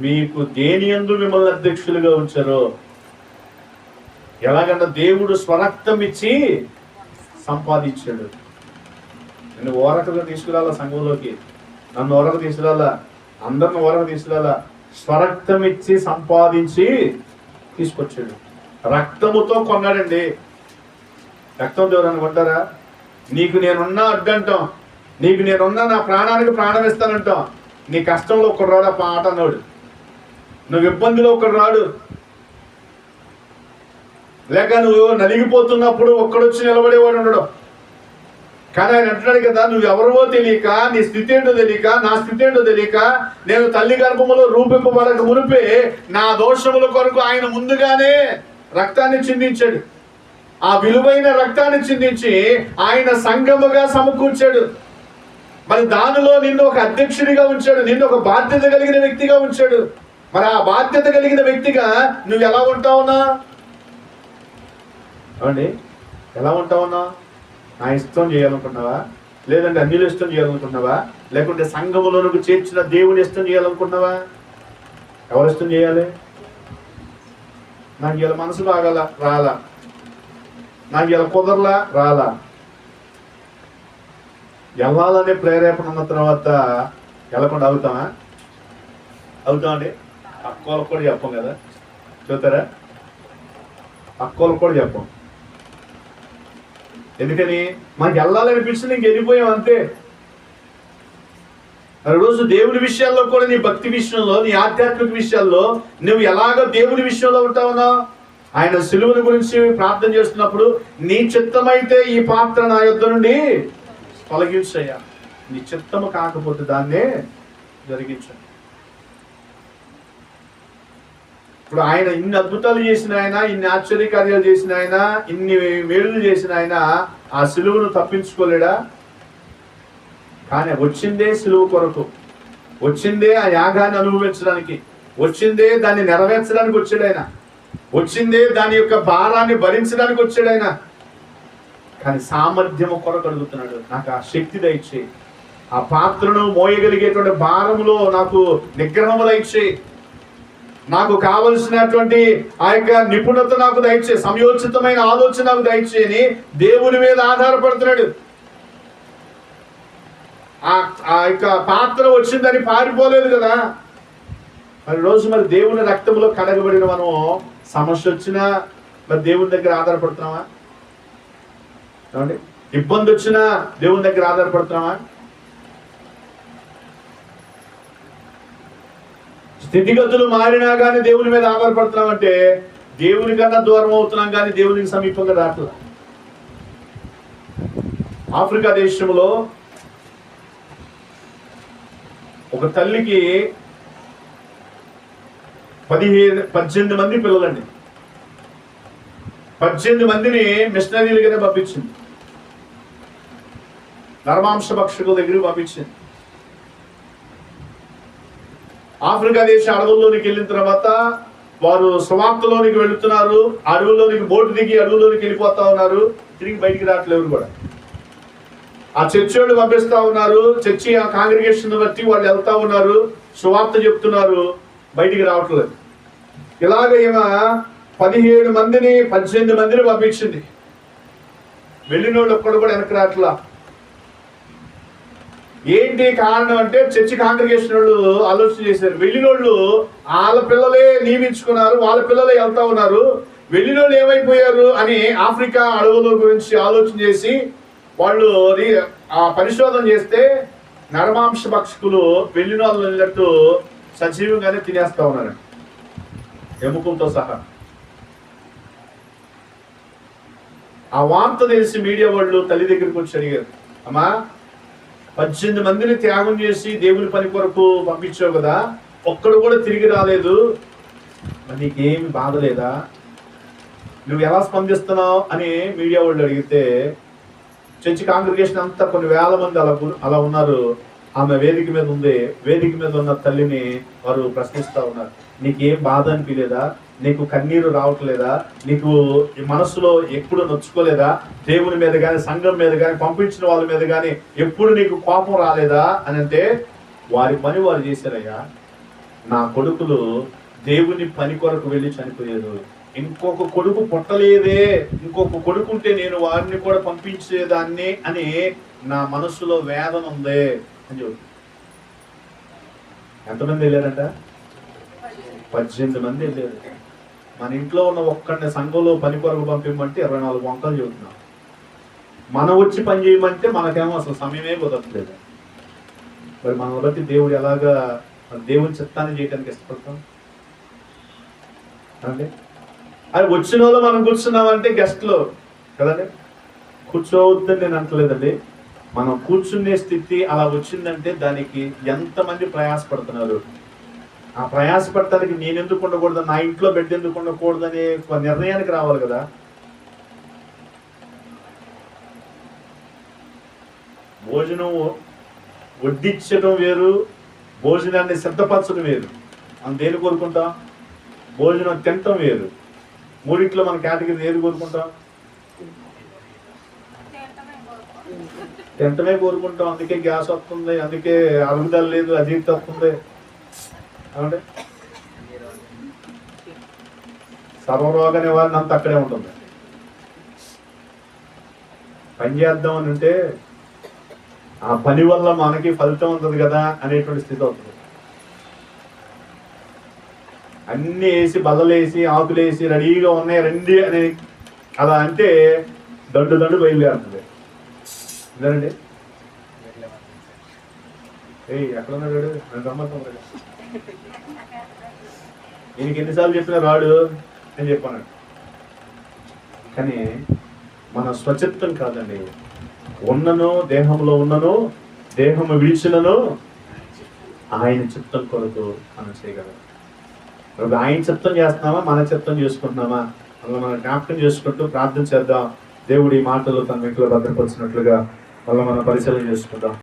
మీకు దేని ఎందు మిమ్మల్ని అధ్యక్షులుగా ఉంచారో? ఎలాగన్నా దేవుడు స్వరక్తం ఇచ్చి సంపాదించాడు. నేను ఓరకగా తీసుకురాలా సంఘంలోకి? నన్ను ఓరక తీసుకురాలా? అందరిని ఓరక తీసుకురాలా? స్వరక్తం ఇచ్చి సంపాదించి తీసుకొచ్చాడు. రక్తముతో కొన్నాడండి. రక్తం ఎవరన్నా కొంటారా? నీకు నేనున్నా అడ్డంటాం నీకు నేనున్నా నా ప్రాణానికి ప్రాణం ఇస్తానంటాం. నీ కష్టంలో ఒకడు ఆ పాట అన్నాడు. నువ్వు ఇబ్బందిలో ఒకడు రాడు. లేక నువ్వు నలిగిపోతున్నప్పుడు ఒక్కడొచ్చి నిలబడేవాడు ఉండడు. కానీ ఆయన అంటున్నాడు కదా నువ్వు ఎవరివో తెలియక నీ స్థితి ఏంటో తెలియక నా స్థితి ఏంటో తెలియక నేను తల్లి గర్భములో రూపింపబడక మునిపే నా దోషముల కొరకు ఆయన ముందుగానే రక్తాన్ని చిందించాడు. ఆ విలువైన రక్తాన్ని చిందించి ఆయన సంగముగా సమకూర్చాడు. మరి దానిలో నిన్ను ఒక అధ్యక్షుడిగా ఉంచాడు నిన్ను ఒక బాధ్యత కలిగిన వ్యక్తిగా ఉంచాడు. మరి ఆ బాధ్యత కలిగిన వ్యక్తిగా నువ్వు ఎలా ఉంటావునా అవండి ఎలా ఉంటావున్నా నా ఇష్టం చేయాలనుకున్నావా లేదంటే అన్యుల ఇష్టం చేయాలనుకున్నావా లేకుంటే సంఘములోనికి చేర్చిన దేవుని ఇష్టం చేయాలనుకున్నావా ఎవరు ఇష్టం చేయాలి? నాకు ఇలా మనసు బాగాల రాలా. నాకు ఇలా కుదరలా? రాలా. వెళ్ళాలనే ప్రేరేపణ ఉన్న తర్వాత వెళ్ళకుండా అవుతామా అవుతామండి అక్కోళ్ళకు కూడా చెప్పం కదా. చూతారా అక్కోళ్ళకు కూడా చెప్పం. ఎందుకని? మనకి వెళ్ళాలనిపిస్తుంది ఇంక వెళ్ళిపోయాం అంతే. రోజు దేవుని విషయాల్లో కూడా నీ భక్తి విషయంలో నీ ఆధ్యాత్మిక విషయాల్లో నువ్వు ఎలాగో దేవుని విషయంలో ఉంటావునా ఆయన సులువుని గురించి ప్రార్థన చేస్తున్నప్పుడు నీ చిత్తమైతే ఈ పాత్ర నా యొద్ద నుండి తొలగించయ్యా. నీ చిత్తము కాకపోతే దాన్నే జరిగించండి ఇప్పుడు ఆయన ఇన్ని అద్భుతాలు చేసిన ఆయన ఇన్ని ఆశ్చర్యకార్యాలు చేసిన ఆయన ఇన్ని మేలులు చేసిన ఆయన ఆ సిలువను తప్పించుకోలేడా? కానీ వచ్చిందే సిలువ కొరకు. వచ్చిందే ఆ యాగాన్ని అనుభవించడానికి. వచ్చిందే దాన్ని నెరవేర్చడానికి వచ్చాడు ఆయన. వచ్చిందే దాని యొక్క భారాన్ని భరించడానికి వచ్చాడు ఆయన. కానీ సామర్థ్యము కొరకు అడుగుతున్నాడు నాకు ఆ శక్తి దయచే ఆ పాత్రను మోయగలిగేటువంటి భారములో నాకు నిగ్రహము దయచేయి. నాకు కావలసినటువంటి ఆ యొక్క నిపుణత నాకు దయచే సమయోచితమైన ఆలోచన నాకు దయచేయని దేవుని మీద ఆధారపడుతున్నాడు. ఆ యొక్క పాత్ర వచ్చిందని పారిపోలేదు కదా. మరి రోజు మరి దేవుని రక్తంలో కడగబడిన మనం సమస్య వచ్చినా మరి దేవుని దగ్గర ఆధారపడుతున్నావా ఏమండి? ఇబ్బంది వచ్చినా దేవుని దగ్గర ఆధారపడుతున్నావా స్థితిగతులు మారినా కానీ దేవుని మీద ఆధారపడుతున్నాం అంటే దేవుని కన్నా దూరం అవుతున్నాం కానీ దేవునికి సమీపంగా రావట్లేదు ఆఫ్రికా దేశంలో ఒక తల్లికి పదిహేను పద్దెనిమిది మంది పిల్లలండి. పద్దెనిమిది మందిని మిషనరీలుగానే పంపించింది. నరమాంస భక్షకుల దగ్గరికి పంపించింది. ఆఫ్రికా దేశ అడవుల్లోనికి వెళ్ళిన తర్వాత వారు సువార్తలోనికి వెళుతున్నారు అడవుల్లోనికి బోటు దిగి అడవుల్లోనికి వెళ్ళిపోతా ఉన్నారు తిరిగి బయటికి రావట్లేదు కూడా. ఆ చర్చి వాళ్ళు పంపిస్తా ఉన్నారు చర్చి ఆ కాంగ్రిగేషన్ బట్టి వాళ్ళు వెళ్తా ఉన్నారు సువార్త చెప్తున్నారు బయటికి రావట్లేదు. ఇలాగ ఈమె పదిహేడు మందిని పద్దెనిమిది మందిని పంపించింది. వెళ్ళిన వాళ్ళు ఒక్కడు కూడా వెనక్కి రావట్లా. ఏంటి కారణం అంటే చర్చి కాంగ్రిగేషన్ వాళ్ళు ఆలోచన చేశారు. వెళ్ళిన వాళ్ళు వాళ్ళ పిల్లలే నియమించుకున్నారు వాళ్ళ పిల్లలే వెళ్తా ఉన్నారు. వెళ్ళిన వాళ్ళు ఏమైపోయారు అని ఆఫ్రికా అడవుల గురించి ఆలోచన చేసి వాళ్ళు ఆ పరిశోధన చేస్తే నరమాంస భక్షకులు వెళ్ళిన వాళ్ళు వెళ్ళినట్టు సజీవంగానే తినేస్తా ఉన్నారు. ఎముకలతో సహా. ఆ వార్త తెలిసి మీడియా వాళ్ళు తల్లి దగ్గరికి వచ్చి అడిగారు. అమ్మా పద్దెనిమిది మందిని త్యాగం చేసి దేవుని పని కొరకు పంపించావు కదా ఒక్కడు కూడా తిరిగి రాలేదు. నీకేమి బాధ లేదా? నువ్వు ఎలా స్పందిస్తున్నావు అని మీడియా వాళ్ళు అడిగితే చర్చి కాంగ్రిగేషన్ అంతా కొన్ని వేల మంది అలా అలా ఉన్నారు. ఆమె వేదిక మీద ఉంది. వేదిక మీద ఉన్న తల్లిని వారు ప్రశ్నిస్తూ ఉన్నారు. నీకేం బాధ అనిపించలేదా నీకు కన్నీరు రావట్లేదా? నీకు మనసులో ఎప్పుడు నొచ్చుకోలేదా? దేవుని మీద కానీ సంఘం మీద కానీ పంపించిన వాళ్ళ మీద కానీ ఎప్పుడు నీకు కోపం రాలేదా? అని అంటే వారి పని వారు చేశారయ్యా. నా కొడుకులు దేవుని పని కొరకు వెళ్ళి చనిపోయారు. ఇంకొక కొడుకు పుట్టలేదే. ఇంకొక కొడుకు ఉంటే నేను వారిని కూడా పంపించేదాన్ని అని నా మనసులో వేదన ఉంది. అని చెప్పి. ఎంతమంది వెళ్ళారంట? పద్దెనిమిది మంది వెళ్ళారు. మన ఇంట్లో ఉన్న ఒక్కడిని సంఘంలో పని కొరకు పంపించమంటే ఇరవై నాలుగు వంకలు చెబుతున్నాం. మనం వచ్చి పని చేయమంటే మనకేమో అసలు సమయమే కుదరట్లేదు. మరి మన బట్టి దేవుడు ఎలాగా మన దేవుని చిత్తాన్ని చేయడానికి ఇష్టపడతాం? అండి అది వచ్చిన వాళ్ళు మనం కూర్చున్నామంటే గెస్ట్లో కదండి? కూర్చోవద్దని నేను అంటలేదండి. మనం కూర్చునే స్థితి అలా వచ్చిందంటే దానికి ఎంతమంది ప్రయాసపడుతున్నారు? ఆ ప్రయాసపడటానికి నేను ఎందుకు ఉండకూడదు? నా ఇంట్లో బెడ్ ఎందుకు ఉండకూడదు అనే ఒక నిర్ణయానికి రావాలి కదా. భోజనం వడ్డించడం వేరు భోజనాన్ని సిద్ధపరచడం వేరు. మనం దేని కోరుకుంటాం? భోజనం తినటం వేరు. మూడింట్లో మన కేటగిరీ ఏది కోరుకుంటాం? తింటమే కోరుకుంటాం. అందుకే గ్యాస్ వస్తుంది అందుకే అరుగుదల లేదు అజీర్తి వస్తుంది. ఏమంటే సర్వరోగ నివారణ అంత అక్కడే ఉంటుంది పని చేద్దాం అని అంటే ఆ పని వల్ల మనకి ఫలితం ఉంటుంది కదా అనేటువంటి స్థితి అవుతుంది. అన్ని వేసి బల్లలేసి ఆకులేసి రెడీగా ఉన్నాయి రండి అని అలా అంటే దండు దండు బయలుదేరుతుంది. ఇదేనండి. ఏయ్ ఎక్కడ ఉన్నాడు నన్ను రమ్మంటున్నాడు ఈయనకి ఎన్నిసార్లు చెప్పినా రాడు అని చెప్పాను. కానీ మన స్వచిత్తం కాదండి. ఉన్నను దేహంలో ఉన్నను దేహము విడిచినను ఆయన చిత్తం కొరకు మనం చేయగలం. ఇప్పుడు ఆయన చిత్తం చేస్తున్నామా? మన చిత్తం చేసుకుంటున్నామా? అందులో మనం జ్ఞాపకం చేసుకుంటూ ప్రార్థన చేద్దాం. దేవుడి మాటలు తన ఇంట్లో భద్రపరిచినట్లుగా మళ్ళీ మనం పరిశీలన చేసుకుందాం.